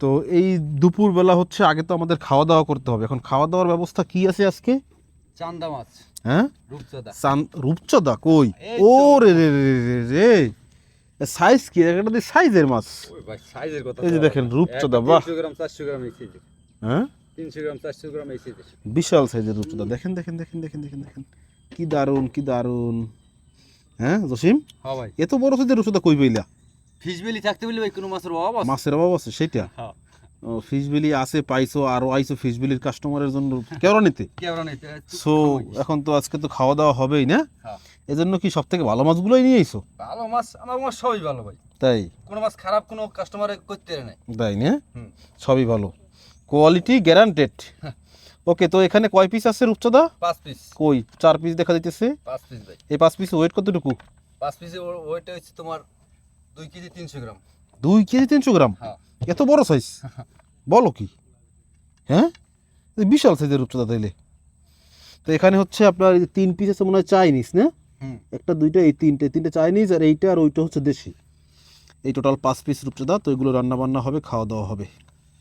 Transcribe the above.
তো এই দুপুরবেলা হচ্ছে আগে তো আমাদের খাওয়া দাওয়া করতে হবে। এখন খাওয়া দাওয়ার ব্যবস্থা কি আছে আজকে? চান্দা মাছ। হ্যাঁ? রূপচাঁদা। চান রূপচাঁদা? কই? ও রে রে রে রে রে সাইজ কি? একটা দিয়ে সাইজের মাছ। ওই ভাই সাইজের কথা এই যে দেখেন, রূপচদা বাহ। তিনশো গ্রাম চারশো গ্রাম এই সাইজের হ্যাঁ? তিনশো গ্রাম চারশো গ্রাম এই সাইজের বিশাল সাইজের রূপচাঁদা। দেখেন দেখেন দেখেন দেখেন দেখেন দেখেন। কি দারুণ কি দারুণ হ্যাঁ জসিম? হ্যাঁ ভাই। এত বড় সাইজের রূপচাঁদা কই পাইলা? ফিশ বেলি থাকতে বলে ভাই কোনো মাছের অভাব আছে? মাছের অভাব আছে সেটা? হ্যাঁ। ও ফিশ আছে পাইছো আরও আইছো ফিশ কাস্টমারের জন্য কেন নিতে? সো এখন তো আজকে তো খাওয়া দাওয়া হবেই না? হ্যাঁ। এজন্য কি সব থেকে ভালো মাছগুলোই নিয়ে আইছো? ভালো মাছ আমার মাছ সবই ভালো ভাই। তাই? কোনো মাছ খারাপ কোনো কাস্টমারে করতে নাই। তাই না? সবই ভালো। কোয়ালিটি গ্যারান্টেড ওকে তো এখানে কয় পিস আছে রূপচাঁদা? পাঁচ পিস কই? চার পিস দেখা দিতেছে পাঁচ পিস ভাই। এই পাঁচ পিস ওয়েট কতটুকু? পাঁচ পিসের ওয়েটটা হচ্ছে তোমার দুই কেজি তিনশো গ্রাম। দুই কেজি তিনশো গ্রাম? হ্যাঁ। এত বড় সাইজ বলো কি? হ্যাঁ? বিশাল সাইজের রূপচাঁদা তাইলে। তো এখানে হচ্ছে আপনার তিন পিস আছে মনে হয় চাইনিজ না? একটা দুইটা এই তিনটে। তিনটে চাইনিজ আর এইটা আর ওইটা হচ্ছে দেশি। এই টোটাল পাঁচ পিস রূপচাঁদা। তো এগুলো রান্না বান্না হবে খাওয়া দাওয়া হবে।